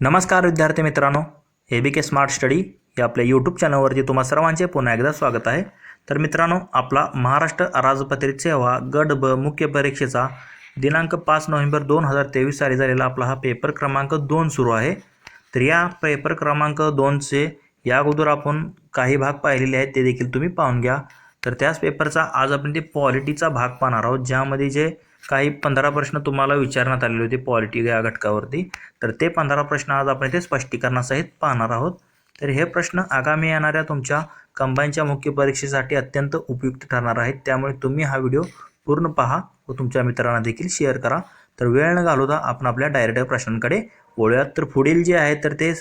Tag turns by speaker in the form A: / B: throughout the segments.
A: नमस्कार विद्यार्थी मित्रांनो. ए बी के स्मार्ट स्टडी या आपल्या यूट्यूब चॅनलवरती तुम्हा सर्वांचे पुन्हा एकदा स्वागत आहे. तर मित्रांनो आपला महाराष्ट्र राजपत्रित सेवा गट ब मुख्य परीक्षेचा दिनांक पाच नोव्हेंबर दोन हजार तेवीस साली झालेला आपला हा पेपर क्रमांक दोन सुरू आहे. तर या पेपर क्रमांक दोनचे या अगोदर आपण काही भाग पाहिलेले आहेत ते देखील तुम्ही पाहून घ्या. तर त्याच पेपरचा आज आपण ते पॉलिटीचा भाग पाहणार आहोत ज्यामध्ये जे काही पंधरा प्रश्न तुम्हाला विचारण्यात आलेले होते पॉलिटी या घटकावरती. तर ते पंधरा प्रश्न आज आपण इथे स्पष्टीकरणासहित पाहणार आहोत. तर हे प्रश्न आगामी येणाऱ्या तुमच्या कंबाईनच्या मुख्य परीक्षेसाठी अत्यंत उपयुक्त ठरणार आहेत. त्यामुळे तुम्ही हा व्हिडिओ पूर्ण पहा व तुमच्या मित्रांना देखील शेअर करा. तर वेळ न घालवता आपण आपल्या डायरेक्ट प्रश्नांकडे वळूयात. तर पुढील जे आहे तर ते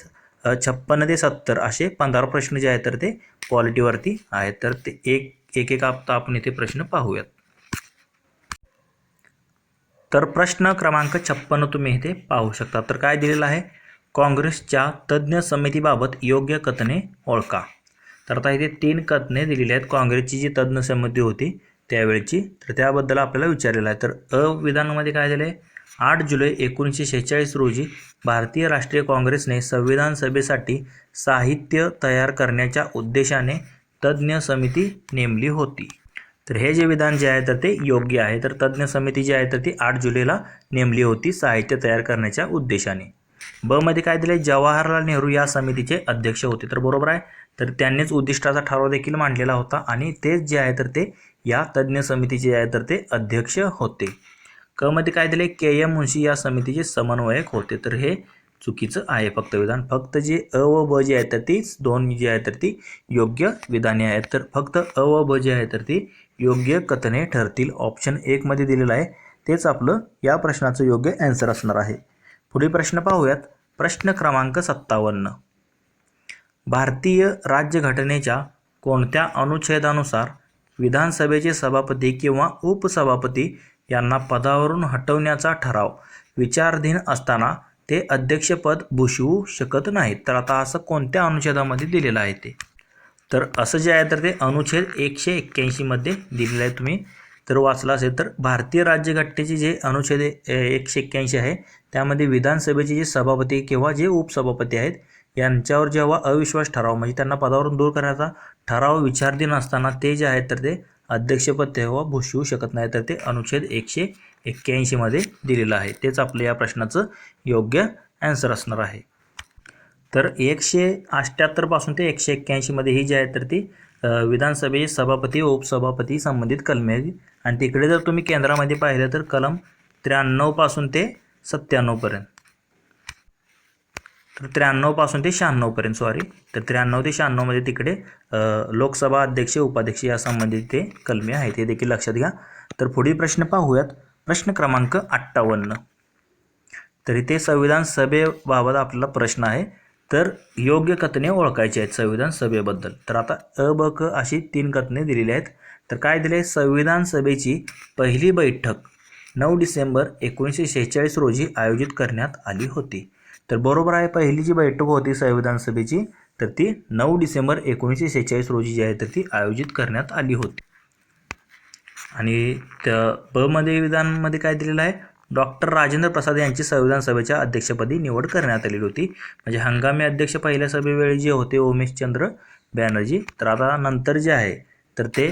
A: छप्पन्न ते सत्तर असे पंधरा प्रश्न जे आहेत तर ते पॉलिटीवरती आहेत. तर ते एक एक एक आपण इथे प्रश्न पाहूयात. तर प्रश्न क्रमांक छप्पन्न तुम्ही इथे पाहू शकता. तर काय दिलेलं आहे? काँग्रेसच्या तज्ज्ञ समितीबाबत योग्य कथने ओळखा. तर आता इथे तीन कथने दिलेली आहेत. काँग्रेसची जी तज्ज्ञ समिती होती त्यावेळची तर त्याबद्दल आपल्याला विचारलेलं आहे. तर अ विधानामध्ये काय झालं आहे आठ जुलै एकोणीसशे शेहेचाळीस रोजी भारतीय राष्ट्रीय काँग्रेसने संविधान सभेसाठी साहित्य तयार करण्याच्या उद्देशाने तज्ज्ञ समिती नेमली होती. तर हे जे विधान जे आहे तर ते योग्य आहे. तर तज्ज्ञ समिती जी आहे तर ती आठ जुलैला नेमली होती साहित्य तयार करण्याच्या उद्देशाने. ब मध्ये काय दिले जवाहरलाल नेहरू या समितीचे अध्यक्ष होते. तर बरोबर आहे. तर त्यांनीच उद्दिष्टाचा ठराव देखील मांडलेला होता आणि तेच जे आहे तर ते या तज्ज्ञ समितीचे जे आहे तर ते अध्यक्ष होते. क मध्ये काय दिले के एम मुन्शी या समितीचे समन्वयक होते. तर हे चुकीचं आहे फक्त विधान. फक्त जे अ व ब जे आहे तर तीच दोन जी आहे तर ती योग्य विधाने आहेत. तर फक्त अ व ब जे आहे तर ती योग्य कथने ठरतील. ऑप्शन एकमध्ये दिलेलं आहे. तेच आपलं या प्रश्नाचं योग्य ॲन्सर असणार आहे. पुढील प्रश्न पाहूयात. प्रश्न क्रमांक सत्तावन्न. भारतीय राज्यघटनेच्या कोणत्या अनुच्छेदानुसार विधानसभेचे सभापती किंवा उपसभापती यांना पदावरून हटवण्याचा ठराव विचाराधीन असताना ते अध्यक्षपद भूषवू शकत नाहीत. तर आता असं कोणत्या अनुच्छेदामध्ये दिलेलं आहे ते? तर असं जे आहे तर ते अनुच्छेद एकशे एक्क्याऐंशीमध्ये दिलेलं आहे तुम्ही. तर वाचलं असेल तर भारतीय राज्यघटनेचे जे अनुच्छेद एकशे एक्क्याऐंशी आहे त्यामध्ये विधानसभेचे जे सभापती किंवा जे उपसभापती आहेत यांच्यावर जेव्हा अविश्वास ठराव म्हणजे त्यांना पदावरून दूर करण्याचा ठराव विचारधीन असताना ते जे आहेत तर ते अध्यक्षपद तेव्हा भूषवू शकत नाही तर ते अनुच्छेद एकशे एक्क्याऐंशीमध्ये दिलेलं आहे. तेच आपलं या प्रश्नाचं योग्य ॲन्सर असणार आहे. तर एकशे अठ्ठ्याहत्तरपासून ते एकशे एक्क्याऐंशीमध्ये ही जी आहे तर ती विधानसभेचे सभापती व उपसभापती संबंधित कलमे आहेत. आणि तिकडे जर तुम्ही केंद्रामध्ये पाहिलं तर कलम त्र्याण्णवपासून ते सत्त्याण्णवपर्यंत तर त्र्याण्णवपासून ते शहाण्णवपर्यंत सॉरी तर त्र्याण्णव ते शहाण्णवमध्ये तिकडे लोकसभा अध्यक्ष उपाध्यक्ष या संबंधित ते कलमे आहेत. हे देखील लक्षात घ्या. तर पुढील प्रश्न पाहूयात. प्रश्न क्रमांक अठ्ठावन्न. तर इथे संविधान सभेबाबत आपला प्रश्न आहे. तर योग्य कथने ओळखायची आहेत संविधान सभेबद्दल. तर आता अ ब क अशी तीन कथने दिलेली आहेत. तर काय दिले? संविधान सभेची पहिली बैठक नऊ डिसेंबर एकोणीसशे शेहेचाळीस रोजी आयोजित करण्यात आली होती. तर बरोबर आहे पहिली जी बैठक होती संविधान सभेची तर ती नऊ डिसेंबर एकोणीसशे शेहेचाळीस रोजी जी आहे तर ती आयोजित करण्यात आली होती. आणि त्या ब मध्ये विधानमध्ये काय दिलेलं आहे? डॉक्टर राजेंद्र प्रसाद यांची संविधान सभेच्या अध्यक्षपदी निवड करण्यात आलेली होती. म्हणजे हंगामी अध्यक्ष पहिल्या सभेवेळी जे होते ओमेशचंद्र बॅनर्जी तर आता नंतर जे आहे तर ते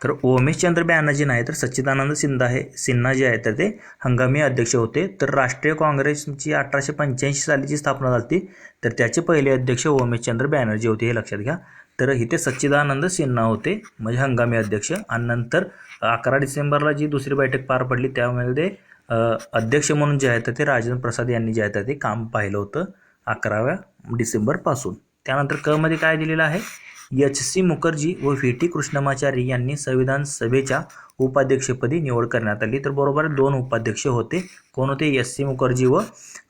A: तर ओमेशचंद्र बॅनर्जी नाही तर सच्चिदानंद सिन्हा हे सिन्हा जे आहे तर ते हंगामी अध्यक्ष होते. तर राष्ट्रीय काँग्रेसची अठराशे पंच्याऐंशी सालीची स्थापना झाली तर त्याचे पहिले अध्यक्ष ओमेशचंद्र बॅनर्जी होते हे लक्षात घ्या. तर इथे सच्चिदानंद सिन्हा होते म्हणजे हंगामी अध्यक्ष. आणि नंतर अकरा डिसेंबरला जी दुसरी बैठक पार पडली त्यामध्ये अध्यक्ष म्हणून जे आहे तर ते राजेंद्र प्रसाद यांनी जे आहे तर ते काम पाहिलं होतं अकराव्या डिसेंबरपासून त्यानंतर क मध्ये काय दिलेलं आहे? एच सी मुखर्जी व व्ही टी कृष्णमाचारी यांनी संविधान सभेच्या उपाध्यक्षपदी निवड करण्यात आली. तर बरोबर दोन उपाध्यक्ष होते. कोण होते? एस सी मुखर्जी व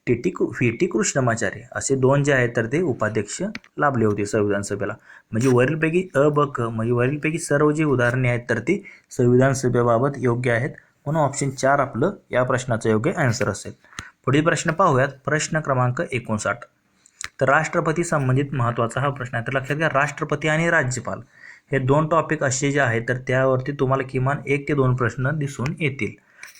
A: T T V T Krishnamachari. असे दोन जे आहेत तर ते उपाध्यक्ष लाभले होते संविधान सभेला. म्हणजे वरीलपैकी अ ब क म्हणजे वरीलपैकी सर्व जी उदाहरणे आहेत तर ती संविधान सभेबाबत योग्य आहेत. म्हणून ऑप्शन चार आपलं या प्रश्नाचं योग्य ॲन्सर असेल. पुढील प्रश्न पाहूयात. प्रश्न क्रमांक एकोणसाठ. तर राष्ट्रपती संबंधित महत्त्वाचा हा प्रश्न आहे. तर लक्षात घ्या राष्ट्रपती आणि राज्यपाल हे दोन टॉपिक असे जे आहेत तर त्यावरती तुम्हाला किमान एक ते दोन प्रश्न दिसून येतील.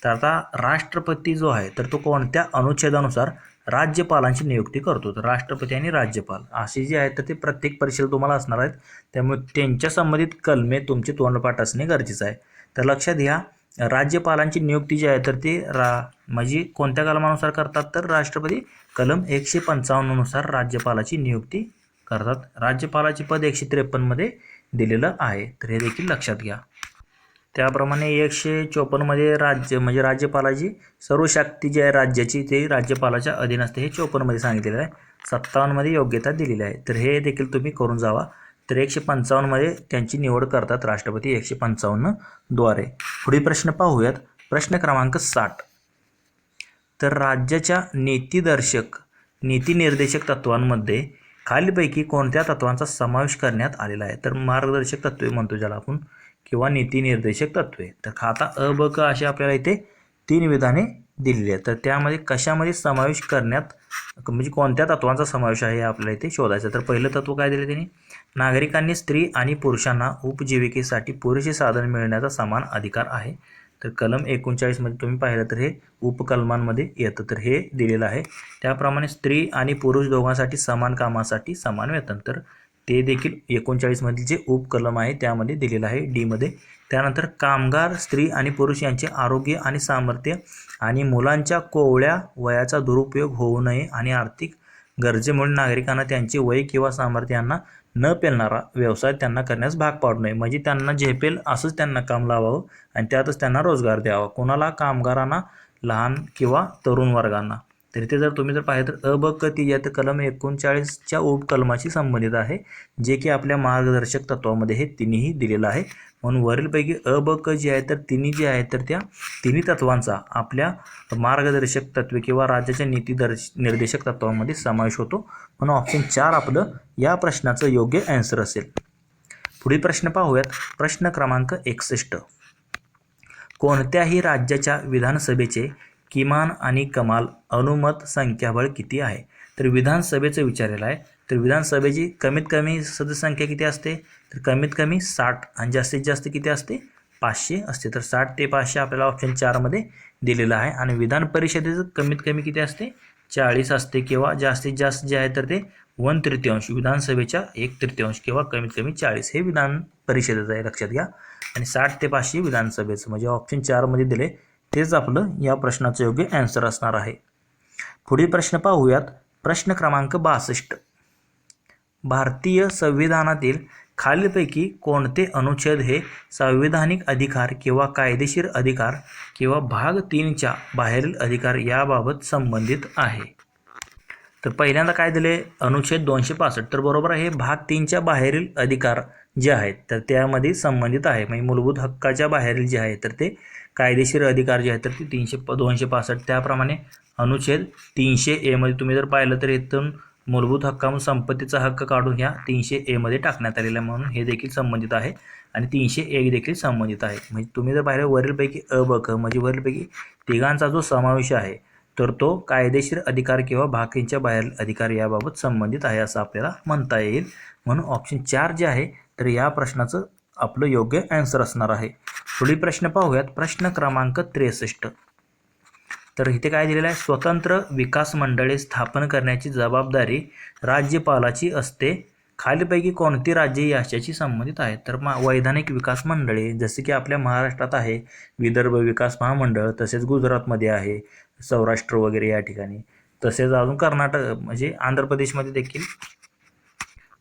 A: तर आता राष्ट्रपती जो आहे तर तो कोणत्या अनुच्छेदानुसार राज्यपालांची नियुक्ती करतो? तर राष्ट्रपती आणि राज्यपाल असे जे आहेत तर ते प्रत्येक परीक्षेला तुम्हाला असणार आहेत. त्यामुळे त्यांच्या संबंधित कलमे तुमचे तोंडपाठ असणे गरजेचं आहे. तर लक्षात घ्या राज्यपालांची नियुक्ती जी आहे तर ती रा म्हणजे कोणत्या कलमानुसार करतात? तर राष्ट्रपती कलम एकशे पंचावन्ननुसार राज्यपालाची नियुक्ती करतात. राज्यपालाचे पद एकशे त्रेपन्नमध्ये दिलेलं आहे. तर हे देखील लक्षात घ्या. त्याप्रमाणे एकशे चोपन्नमध्ये राज्य म्हणजे राज्यपालाची सर्व शक्ती जी आहे राज्याची ते राज्यपालाच्या अधीन असते हे चोपन्नमध्ये सांगितलेलं आहे. सत्तावन्नमध्ये योग्यता दिलेली आहे. तर हे देखील तुम्ही करून जावा. तर एकशे पंचावन्नमध्ये त्यांची निवड करतात राष्ट्रपती एकशे पंचावन्नद्वारे पुढील प्रश्न पाहूयात. प्रश्न क्रमांक साठ. तर राज्याच्या नीतिदर्शक नीतिनिर्देशक तत्वांमध्ये खालीलपैकी कोणत्या तत्वांचा समावेश करण्यात आलेला आहे? तर मार्गदर्शक तत्वे म्हणतो ज्याला आपण किंवा नीतिनिर्देशक तत्वे. तर खाता अ ब क अशी आपल्याला इथे तीन विधाने दिलेली आहेत. तर त्यामध्ये कशामध्ये समावेश करण्यात म्हणजे कोणत्या तत्वांचा समावेश आहे हे आपल्याला इथे शोधायचं तर पहिलं तत्व काय दिलं त्यांनी? नागरिकांनी स्त्री आणि पुरुषांना उपजीविकेसाठी पुरेसे साधन मिळण्याचा समान अधिकार आहे. तर कलम एकोणचाळीसमध्ये तुम्ही पाहिलं तर हे उपकलमांमध्ये येतं. तर हे दिलेलं आहे. त्याप्रमाणे स्त्री आणि पुरुष दोघांसाठी समान कामासाठी समान वेतन. तर ते देखील एकोणचाळीसमधील जे उपकलम आहे त्यामध्ये दिलेलं आहे डीमध्ये त्यानंतर कामगार स्त्री आणि पुरुष यांचे आरोग्य आणि सामर्थ्य आणि मुलांच्या कोवळ्या वयाचा दुरुपयोग होऊ नये आणि आर्थिक गरजेमुळे नागरिकांना त्यांचे वय किंवा सामर्थ्यांना न पेलणारा व्यवसाय त्यांना करण्यास भाग पाडू नये. म्हणजे त्यांना झेपेल असंच त्यांना काम लावावं आणि त्यातच त्यांना रोजगार द्यावा. कोणाला कामगारांना लहान किंवा तरुण वर्गांना. तर इथे जर तुम्ही जर पाहिलं तर अ ब क ती कलम एकोणचाळीसच्या उपकलमाशी संबंधित आहे जे की आपल्या मार्गदर्शक तत्वामध्ये हे तिन्ही दिलेलं आहे. म्हणून वरीलपैकी अ ब क जी आहे तर तिन्ही जे आहेत तर त्या तिन्ही तत्वांचा आपल्या मार्गदर्शक तत्वे किंवा राज्याच्या नीतीदर्श निर्देशक तत्वामध्ये समावेश होतो. म्हणून ऑप्शन चार आपलं या प्रश्नाचं योग्य ॲन्सर असेल. पुढील प्रश्न पाहूयात. प्रश्न क्रमांक एकसष्ट. कोणत्याही राज्याच्या विधानसभेचे किमान आणि कमाल अनुमत संख्याबळ किती आहे? तर विधानसभेचं विचारलेलं आहे. तर विधानसभेची कमीत कमी सदस्यसंख्या किती असते? तर कमीत कमी साठ आणि जास्तीत जास्त किती असते? पाचशे असते. तर साठ ते पाचशे आपल्याला ऑप्शन चारमध्ये दिलेलं आहे. आणि विधान परिषदेचं कमीत कमी किती असते? चाळीस असते किंवा जास्तीत जास्त जे आहे तर ते वन तृतीयांश विधानसभेच्या एक तृतीयांश किंवा कमीत कमी चाळीस. हे विधान परिषदेचं आहे. लक्षात घ्या. आणि साठ ते पाचशे विधानसभेचं म्हणजे ऑप्शन चारमध्ये दिले तेच आपलं या प्रश्नाचं योग्य ॲन्सर असणार आहे. पुढील प्रश्न पाहूयात. प्रश्न क्रमांक बासष्ट. भारतीय संविधानातील खालीलपैकी कोणते अनुच्छेद हे संविधानिक अधिकार किंवा कायदेशीर अधिकार किंवा भाग तीनच्या बाहेरील अधिकार याबाबत संबंधित आहे? तर पहिल्यांदा काय दिले? अनुच्छेद दोनशे पासष्ट. तर बरोबर आहे भाग तीनच्या बाहेरील अधिकार जे आहेत तर त्यामध्ये संबंधित आहे. म्हणजे मूलभूत हक्काच्या बाहेरील जे आहे तर ते कायदेशीर अधिकार जे आहेत तर ते तीनशे प दोनशे पासष्ट. त्याप्रमाणे अनुच्छेद तीनशे एमध्ये तुम्ही जर पाहिलं तर इथून मूलभूत हक्कामधून संपत्तीचा हक्क काढून ह्या तीनशे एमध्ये टाकण्यात आलेला आहे म्हणून हे देखील संबंधित आहे. आणि तीनशे एक देखील संबंधित आहे. म्हणजे तुम्ही जर पाहिलं वरीलपैकी अ ब क म्हणजे वरीलपैकी तिघांचा जो समावेश आहे तर तो कायदेशीर अधिकार किंवा भाकींच्या बाहेर अधिकार याबाबत संबंधित आहे असं आपल्याला म्हणता येईल. म्हणून ऑप्शन चार जे आहे तर या प्रश्नाचं आपलं योग्य ॲन्सर असणार आहे. पुढील प्रश्न पाहूयात. प्रश्न क्रमांक त्रेसष्ट. तर इथे काय दिलेलं आहे? स्वतंत्र विकास मंडळे स्थापन करण्याची जबाबदारी राज्यपालाची असते. खालीपैकी कोणती राज्ये याच्याशी संबंधित आहेत? तर मा वैधानिक विकास मंडळे जसे की आपल्या महाराष्ट्रात आहे विदर्भ विकास महामंडळ तसेच गुजरातमध्ये आहे सौराष्ट्र वगैरे या ठिकाणी. तसेच अजून कर्नाटक म्हणजे आंध्र प्रदेशमध्ये देखील.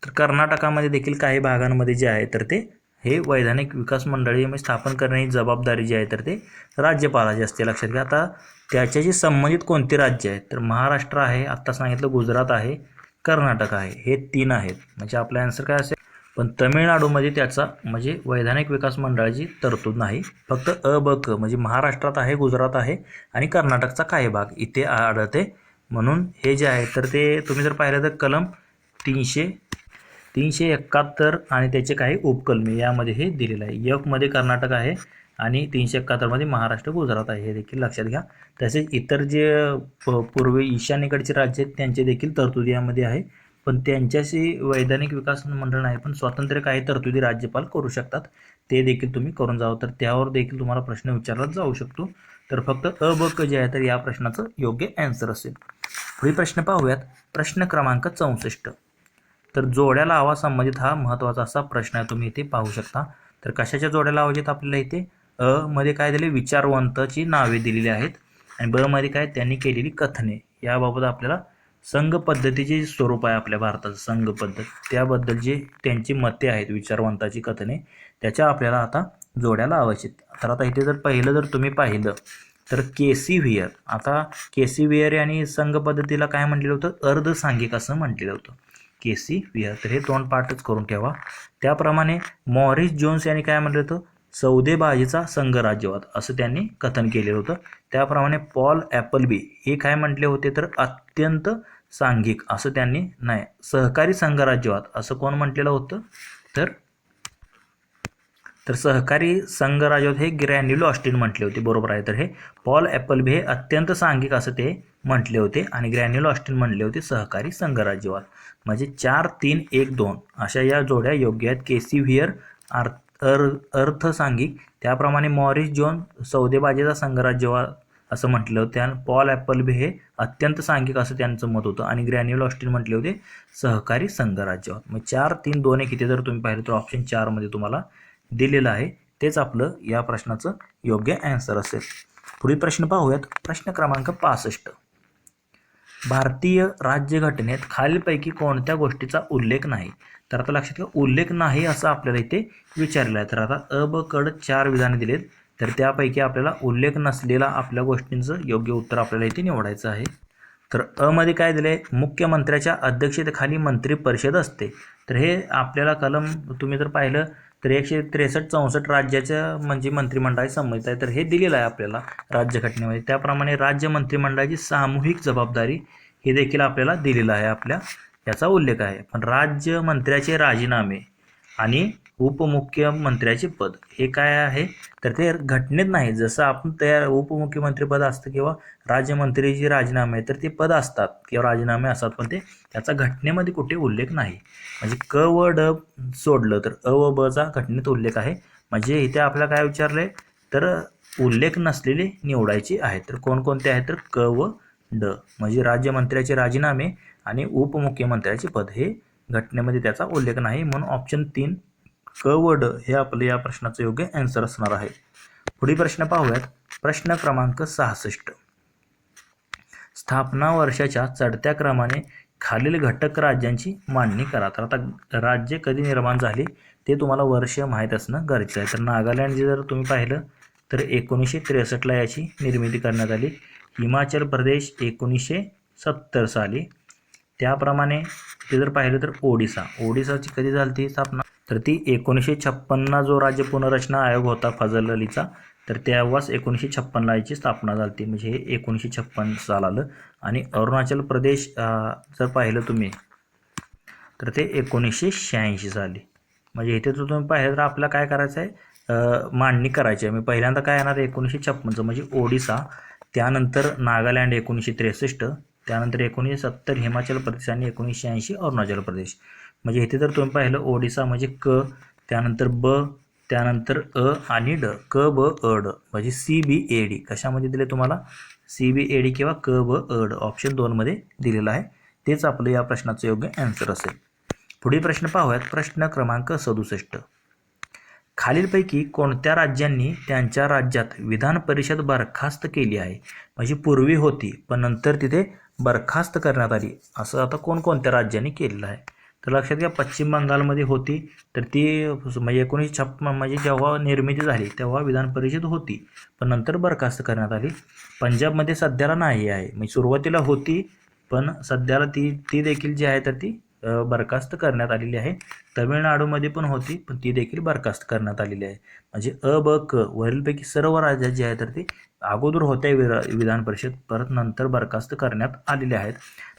A: तर कर्नाटकामध्ये देखील काही भागांमध्ये जे आहे तर ते हे वैधानिक विकास मंडळी म्हणजे स्थापन करण्याची जबाबदारी जी आहे तर ते राज्यपालाची असते. लक्षात घ्या आता त्याच्याशी संबंधित कोणती राज्य आहेत? तर महाराष्ट्र आहे आत्ता सांगितलं गुजरात आहे कर्नाटक आहे. हे तीन आहेत. म्हणजे आपला आन्सर काय असेल? पण तमिळनाडूमध्ये त्याचा म्हणजे वैधानिक विकास मंडळाची तरतूद नाही. फक्त अ ब क म्हणजे महाराष्ट्रात आहे गुजरात आहे आणि कर्नाटकचा काही भाग इथे आढळते. म्हणून हे जे आहे तर ते तुम्ही जर पाहिलं तर कलम तीनशे तीनशे एकाहत्तर आणि त्याचे काही उपकलमे यामध्ये हे दिलेलं आहे. यकमध्ये कर्नाटक आहे आणि तीनशे एकाहत्तरमध्ये महाराष्ट्र गुजरात आहे. हे देखील लक्षात घ्या. तसेच इतर जे प पूर्व ईशान्येकडचे राज्य आहेत त्यांचे देखील तरतुदी यामध्ये आहे. पण त्यांच्याशी वैधानिक विकास मंडळ नाही पण स्वातंत्र्य काही तरतुदी राज्यपाल करू शकतात. ते देखील तुम्ही करून जावं. तर त्यावर देखील तुम्हाला प्रश्न विचारला जाऊ शकतो. तर फक्त अ ब क जे आहे तर या प्रश्नाचं योग्य ॲन्सर असेल. पुढील प्रश्न पाहूयात. प्रश्न क्रमांक चौसष्ट. तर जोड्या लावा संबंधित हा महत्त्वाचा असा प्रश्न आहे तुम्ही इथे पाहू शकता. तर कशाच्या जोड्या लावायच्यात आपल्याला इथे? अ मध्ये काय दिले विचारवंतची नावे दिलेली आहेत. आणि ब मध्ये काय? त्यांनी केलेली कथने. याबाबत आपल्याला संघ पद्धतीचे स्वरूप आहे आपल्या भारताचं संघ पद्धत त्याबद्दल जे त्यांची मते आहेत विचारवंताची कथने त्याच्या आपल्याला आता जोड्या लावायचे तर आता इथे जर पहिलं जर तुम्ही पाहिलं तर के सी व्हिअर आता के सी व्हिअर यांनी संघ पद्धतीला काय म्हटलेलं होतं? अर्धसांघिक असं म्हटलेलं होतं. के सी व्हिअर तर हे दोन पाठच करून ठेवा. त्याप्रमाणे मॉरिस जोन्स यांनी काय म्हटलं होतं? सौदेबाजीचा संघराज्यवाद असं त्यांनी कथन केलेलं होतं. त्याप्रमाणे पॉल ॲपलबी हे काय म्हटले होते तर अत्यंत सांघिक असं त्यांनी नाही सहकारी संघराज्यवाद असं कोण म्हटलेलं होतं? तर तर सहकारी संघराज्यवाद हे ग्रॅन्युल ऑस्टिन म्हटले होते बरोबर आहे. तर हे पॉल ॲपलबी हे अत्यंत सांघिक असं ते म्हटले होते आणि ग्रॅन्युल ऑस्टिन म्हटले होते सहकारी संघराज्यवाद. म्हणजे चार तीन एक दोन अशा या जोड्या योग्य आहेत. के सी व्हिअर आर अर अर्थसांघिक त्याप्रमाणे मॉरिस जोन सौदेबाजीचा संघराज्यवाद असं म्हटलं होतं. आणि पॉल ॲपलबे हे अत्यंत सांघिक असं त्यांचं मत होतं. आणि ग्रॅन्युल ऑस्टिन म्हटले होते सहकारी संघराज्यवाद मग चार तीन दोन एक इथे जर तुम्ही पाहिलं तर ऑप्शन चारमध्ये तुम्हाला दिलेलं आहे. तेच आपलं या प्रश्नाचं योग्य ॲन्सर असेल. पुढील प्रश्न पाहूयात. प्रश्न क्रमांक पासष्ट. भारतीय राज्यघटनेत खालीलपैकी कोणत्या गोष्टीचा उल्लेख नाही? तर आता लक्षात घ्या उल्लेख नाही असं आपल्याला इथे विचारलं आहे. तर आता अ ब कड चार विधाने दिलेत. तर त्यापैकी आपल्याला उल्लेख नसलेला आपल्या गोष्टींचं योग्य उत्तर आपल्याला इथे निवडायचं आहे. तर अ मध्ये काय आहे मुख्यमंत्र्याच्या अध्यक्षतेखाली मंत्री परिषद असते. तर हे आपल्याला कलम तुम्ही जर पाहिलं तर एकशे त्रेसष्ट चौसष्ट राज्याच्या म्हणजे मंत्रिमंडळाची संबंधित आहे. तर हे दिलेलं आहे आपल्याला राज्यघटनेमध्ये. त्याप्रमाणे राज्य मंत्रिमंडळाची सामूहिक जबाबदारी हे देखील आपल्याला दिलेलं आहे आपल्या याचा उल्लेख आहे. पण राज्यमंत्र्याचे राजीनामे आणि उपमुख्यमंत्र्याचे पद हे काय आहे? तर ते घटनेत नाही. जसं आपण तयार उपमुख्यमंत्री पद असतं किंवा राज्यमंत्रीचे राजीनामे आहे तर ते पद असतात किंवा राजीनामे असतात. पण ते त्याचा घटनेमध्ये कुठे उल्लेख नाही. म्हणजे क व ड सोडलं तर अ व बचा घटनेत उल्लेख आहे. म्हणजे इथे आपल्याला काय विचारलं आहे तर उल्लेख नसलेले निवडायचे आहेत. तर कोणकोणते आहेत? तर क व ड. म्हणजे राज्यमंत्र्याचे राजीनामे आणि उपमुख्यमंत्र्याचे पद हे घटनेमध्ये त्याचा उल्लेख नाही म्हणून ऑप्शन तीन क व ड हे आपलं या प्रश्नाचं योग्य ॲन्सर असणार आहे. पुढील प्रश्न पाहूयात. प्रश्न क्रमांक सहासष्ट. स्थापना वर्षाच्या चढत्या क्रमाने खालील घटक राज्यांची मांडणी करा. तर आता राज्य कधी निर्माण झाले ते तुम्हाला वर्ष माहीत असणं गरजेचं आहे. तर नागालँडचे जर तुम्ही पाहिलं तर एकोणीसशे त्रेसष्टला याची निर्मिती करण्यात आली. हिमाचल प्रदेश एकोणीसशे सत्तर साली त्याप्रमाणे ते जर पाहिलं तर ओडिसा. ओडिसाची कधी झाली ती स्थापना? तर ती एकोणीसशे छप्पन्न जो राज्य पुनर्रचना आयोग होता फजल अलीचा तर तेव्हाच एकोणीसशे छप्पनला याची स्थापना झाली ती म्हणजे हे एकोणीसशे छप्पन साल आलं आणि अरुणाचल प्रदेश जर पाहिलं तुम्ही तर ते एकोणीसशे शहाऐंशी साली. म्हणजे इथे जर तुम्ही पाहिलं तर आपल्याला काय करायचं आहे मांडणी करायची आहे. मी पहिल्यांदा काय येणार? एकोणीसशे छप्पनचं. म्हणजे ओडिसा त्यानंतर नागालँड एकोणीसशे त्रेसष्ट त्यानंतर एकोणीसशे सत्तर हिमाचल प्रदेश आणि एकोणीसशे ऐंशी अरुणाचल प्रदेश. म्हणजे इथे जर तुम्ही पाहिलं ओडिसा म्हणजे क त्यानंतर ब त्यानंतर अ आणि ड. क ब अ ड. म्हणजे सी बी ए डी. कशामध्ये दिले तुम्हाला? सी बी ए डी किंवा क ब अ ड. ऑप्शन दोनमध्ये दिलेलं आहे. तेच आपलं या प्रश्नाचं योग्य ॲन्सर असेल. पुढील प्रश्न पाहूयात. प्रश्न क्रमांक सदुसष्ट. खालीलपैकी कोणत्या राज्यांनी त्यांच्या राज्यात विधान परिषद बरखास्त केली आहे? म्हणजे पूर्वी होती पण नंतर तिथे बरखास्त करण्यात आली. असं आता कोणकोणत्या राज्यांनी केलेलं आहे? तर लक्षात घ्या पश्चिम बंगालमध्ये होती तर ती म्हणजे एकोणीसशे छप्पन म्हणजे जेव्हा निर्मिती झाली तेव्हा विधान परिषद होती पण नंतर बरखास्त करण्यात आली. पंजाबमध्ये सध्याला नाही आहे. म्हणजे सुरुवातीला होती पण सध्याला ती ती देखील जी आहे तर ती बरखास्त करण्यात आलेली आहे. तमिळनाडूमध्ये पण होती पण ती देखील बरखास्त करण्यात आलेली आहे. म्हणजे अ ब क वरीलपैकी सर्व राज्यात जे आहे तर ती अगोदर होत्या विरा विधान परिषद परत नंतर बरखास्त करण्यात आलेले आहेत.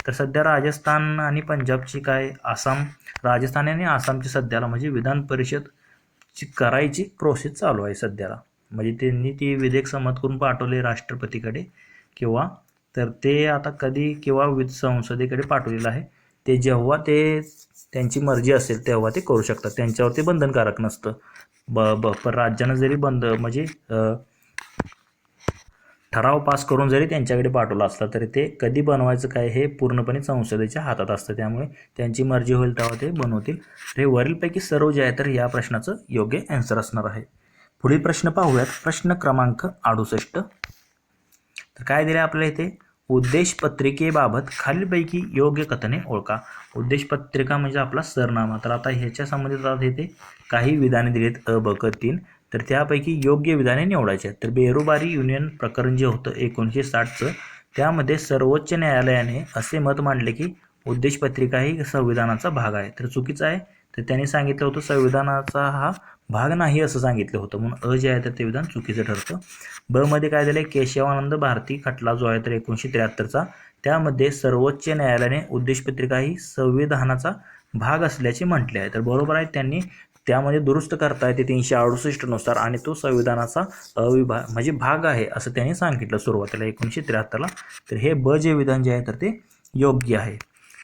A: तर सध्या राजस्थान आणि पंजाबची काय आसाम राजस्थान आणि आसामची सध्याला म्हणजे विधान परिषदची करायची प्रोसेस चालू आहे सध्याला. म्हणजे त्यांनी ती विधेयक संमत करून पाठवले राष्ट्रपतीकडे किंवा तर ते आता कधी किंवा विध संसदेकडे पाठवलेलं आहे. ते जेव्हा ते त्यांची मर्जी असेल तेव्हा ते करू शकतात. त्यांच्यावर ते बंधनकारक नसतं. ब ब पण राज्यानं जरी बंद म्हणजे ठराव पास करून जरी त्यांच्याकडे पाठवला असला तरी ते कधी बनवायचं काय हे पूर्णपणे संसदेच्या हातात असतं. त्यामुळे त्यांची मर्जी होईल तेव्हा ते बनवतील. हे वरीलपैकी सर्व जे आहे तर या प्रश्नाचं योग्य ॲन्सर असणार आहे. पुढील प्रश्न पाहूयात. प्रश्न क्रमांक अडुसष्ट. तर काय दिले आपल्याला इथे? उद्देश पत्रिकेबाबत खालीलपैकी योग्य कथने ओळखा. उद्देश पत्रिका म्हणजे आपला सरनामा. तर आता ह्याच्या संबंधित आता येथे काही विधाने दिलीत अ ब क तीन. तर त्यापैकी योग्य विधाने निवडायची आहेत तर बेरोबारी युनियन प्रकरण जे होतं एकोणीसशे साठचं त्यामध्ये सर्वोच्च न्यायालयाने असे मत मांडले की उद्देश पत्रिका ही संविधानाचा भाग आहे. तर चुकीचं आहे. तर त्यांनी सांगितलं होतं संविधानाचा हा भाग नाही असं सांगितलं होतं. म्हणून अ जे आहे तर ते विधान चुकीचं ठरतं. ब मध्ये काय दिलं केशवानंद भारती खटला जो आहे तर एकोणीसशे त्र्याहत्तरचा. त्यामध्ये सर्वोच्च न्यायालयाने उद्देशपत्रिका ही संविधानाचा भाग असल्याचे म्हटले आहे. तर बरोबर आहे त्यांनी त्यामध्ये दुरुस्त करता येते तीनशे अडुसष्टनुसार आणि तो संविधानाचा अविभाग म्हणजे भाग आहे असं त्यांनी सांगितलं सुरुवातीला एकोणीसशे त्र्याहत्तरला. तर हे ब जे विधान जे आहे तर ते योग्य आहे.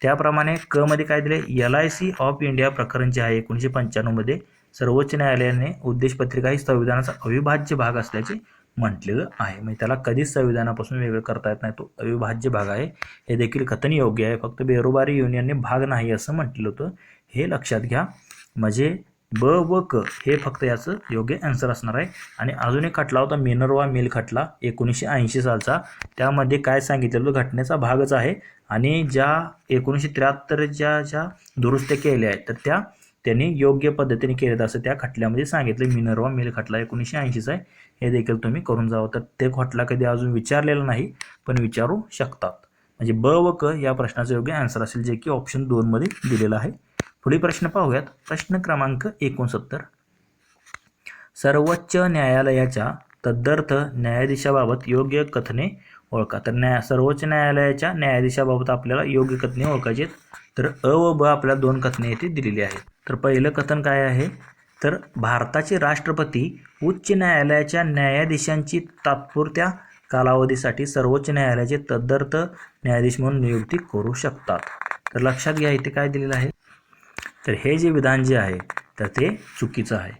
A: त्याप्रमाणे क मध्ये काय दिले L I C of India प्रकरण जे आहे एकोणीसशे पंच्याण्णवमध्ये सर्वोच्च न्यायालयाने उद्देशपत्रिका ही संविधानाचा अविभाज्य भाग असल्याचे म्हटलेलं आहे. म्हणजे त्याला कधीच संविधानापासून वेगळं करता येत नाही. तो अविभाज्य भाग आहे. हे देखील कथन योग्य आहे. फक्त बेरोबारी युनियनने भाग नाही असं म्हटलेलं होतं. हे लक्षात घ्या. म्हणजे ब व क हे फक्त याचं योग्य आन्सर असणार आहे. आणि अजून एक खटला होता मिनरवा मिल खटला एकोणीसशे ऐंशी सालचा. त्यामध्ये काय सांगितलेलं? घटनेचा भागच आहे. आणि ज्या एकोणीसशे त्र्याहत्तरच्या ज्या दुरुस्त्या केल्या आहेत तर त्या त्यांनी योग्य पद्धतीने केलेत असं त्या खटल्यामध्ये सांगितलं. मिनर्वा मिल खटला एकोणीसशे ऐंशीचा आहे. हे देखील तुम्ही करून जावं. तर ते खटला कधी अजून विचारलेला नाही पण विचारू शकतात. म्हणजे ब व क या प्रश्नाचं योग्य आन्सर असेल जे की ऑप्शन दोनमध्ये दिलेलं आहे. पुढील प्रश्न पाहूयात. प्रश्न क्रमांक एकोणसत्तर. सर्वोच्च न्यायालयाच्या तदर्थ न्यायाधीशाबाबत योग्य कथने ओळखा. तर न्याय सर्वोच्च न्यायालयाच्या न्यायाधीशाबाबत आपल्याला योग्य कथने ओळखायचे आहेत. तर अ व ब आपल्याला दोन कथने येथे दिलेली आहेत. तर पहिलं कथन काय आहे? तर भारताचे राष्ट्रपती उच्च न्यायालयाच्या न्यायाधीशांची तात्पुरत्या कालावधीसाठी सर्वोच्च न्यायालयाचे तदर्थ न्यायाधीश म्हणून नियुक्ती करू शकतात. तर लक्षात घ्या इथे काय दिलेलं आहे? तर हे जे विधान जे आहे तर ते चुकीचं आहे.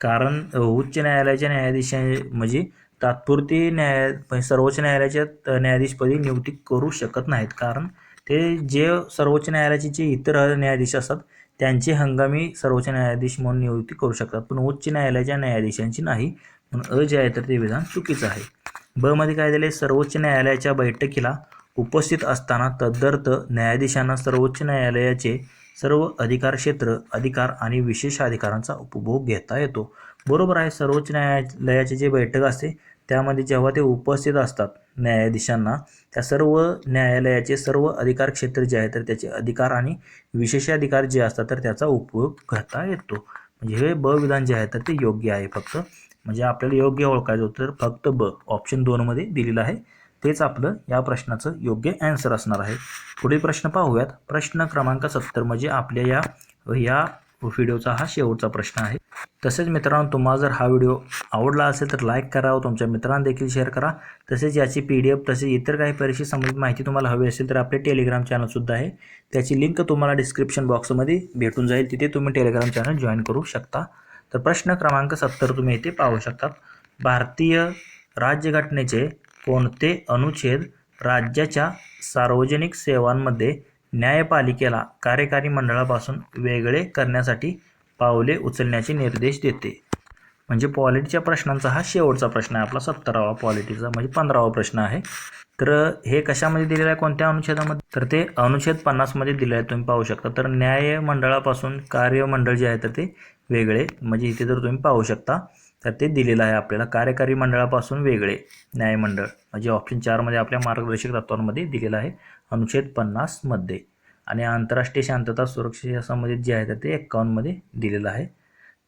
A: कारण उच्च न्यायालयाच्या न्यायाधीशा म्हणजे तात्पुरती न्याय सर्वोच्च न्यायालयाच्या न्यायाधीशपदी नियुक्ती करू शकत नाहीत. कारण ते जे सर्वोच्च न्यायालयाचे जे इतर न्यायाधीश असतात त्यांचे हंगामी सर्वोच्च न्यायाधीश म्हणून नियुक्ती करू शकतात. पण उच्च न्यायालयाच्या न्यायाधीशांची नाही. म्हणून अ जे आहे तर ते विधान चुकीचं आहे. ब मध्ये काय झाले सर्वोच्च न्यायालयाच्या बैठकीला उपस्थित असताना तदर्थ न्यायाधीशांना सर्वोच्च न्यायालयाचे सर्व अधिकार क्षेत्र अधिकार आणि विशेष अधिकारांचा उपभोग घेता येतो. बरोबर आहे सर्वोच्च न्यायालयाची जी बैठक असते त्यामध्ये जेव्हा ते उपस्थित असतात न्यायाधीशांना त्या सर्व न्यायालयाचे सर्व अधिकार क्षेत्र जे आहे तर त्याचे अधिकार आणि विशेषाधिकार जे असतात तर त्याचा उपयोग करता येतो. म्हणजे हे ब विधान जे आहे तर ते योग्य आहे फक्त. म्हणजे आपल्याला योग्य ओळखायचं होतं तर फक्त ब ऑप्शन दोनमध्ये दिलेलं आहे. तेच आपलं या प्रश्नाचं योग्य ॲन्सर असणार आहे. पुढील प्रश्न पाहूयात. प्रश्न क्रमांक सत्तर म्हणजे आपल्या या या व्हिडिओचा हा शेवटचा प्रश्न आहे. तसेच मित्रांनो तुम्हाला जर हा व्हिडिओ आवडला असेल तर लाईक करा व तुमच्या मित्रांना देखील शेअर करा. तसेच याची पी डी एफ तसेच इतर काही परीक्षे संबंधित माहिती तुम्हाला हवी असेल तर आपले टेलिग्राम चॅनलसुद्धा आहे. त्याची लिंक तुम्हाला डिस्क्रिप्शन बॉक्समध्ये भेटून जाईल. तिथे तुम्ही टेलिग्राम चॅनल जॉईन करू शकता. तर प्रश्न क्रमांक सत्तर तुम्ही इथे पाहू शकता. भारतीय राज्यघटनेचे कोणते अनुच्छेद राज्याच्या सार्वजनिक सेवांमध्ये न्यायपालिकेला कार्यकारी मंडळापासून वेगळे करण्यासाठी पावले उचलण्याचे निर्देश देते. म्हणजे पॉलिटीच्या प्रश्नांचा हा शेवटचा प्रश्न आहे. आपला सत्तरावा पॉलिटीचा म्हणजे पंधरावा प्रश्न आहे. तर हे कशामध्ये दिलेलं आहे? कोणत्या अनुच्छेदामध्ये? तर ते अनुच्छेद पन्नासमध्ये दिलं आहे. तुम्ही पाहू शकता. तर न्याय मंडळापासून कार्यमंडळ जे आहे तर ते वेगळे. म्हणजे इथे जर तुम्ही पाहू शकता. तर ते दिलेलं आहे आपल्याला. कार्यकारी मंडळापासून वेगळे न्यायमंडळ. म्हणजे ऑप्शन चारमध्ये आपल्या मार्गदर्शक तत्वांमध्ये दिलेलं आहे अनुच्छेद पन्नासमध्ये आणि आंतरराष्ट्रीय शांतता सुरक्षेच्या संबंधित जे आहे तर ते एक्कावन्नमध्ये दिलेलं आहे.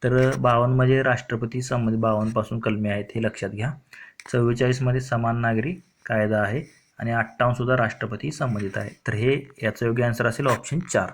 A: तर बावन्नमध्ये राष्ट्रपती संबंधित बावन्नपासून कलमे आहेत हे लक्षात घ्या. चव्वेचाळीसमध्ये समान नागरी कायदा आहे आणि अठ्ठावन्नसुद्धा राष्ट्रपती संबंधित आहे. तर हे याचं योग्य आन्सर असेल ऑप्शन चार.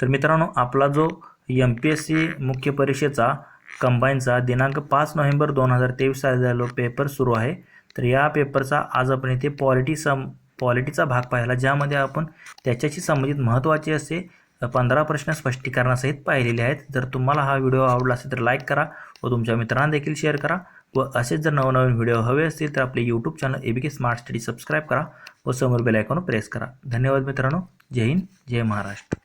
A: तर मित्रांनो आपला जो एम पी एस सी मुख्य परीक्षेचा कंबाईनचा दिनांक पाच नोव्हेंबर दोन हजार तेवीस साली पेपर सुरू आहे. तर या पेपरचा आज आपण इथे पॉलिटी सम पॉलिटीचा भाग पाहिला ज्यामध्ये आपण त्याच्याशी संबंधित महत्त्वाचे असे पंधरा प्रश्न स्पष्टीकरणासहित पाहिलेले आहेत. जर तुम्हाला हा व्हिडिओ आवडला असेल तर लाईक करा व तुमच्या मित्रांना देखील शेअर करा व असेच जर नवनवीन व्हिडिओ हवे असतील तर आपले YouTube channel A B K smart study subscribe करा व समोर बेल आयकॉन प्रेस करा. धन्यवाद मित्रांनो. जय हिंद जय महाराष्ट्र.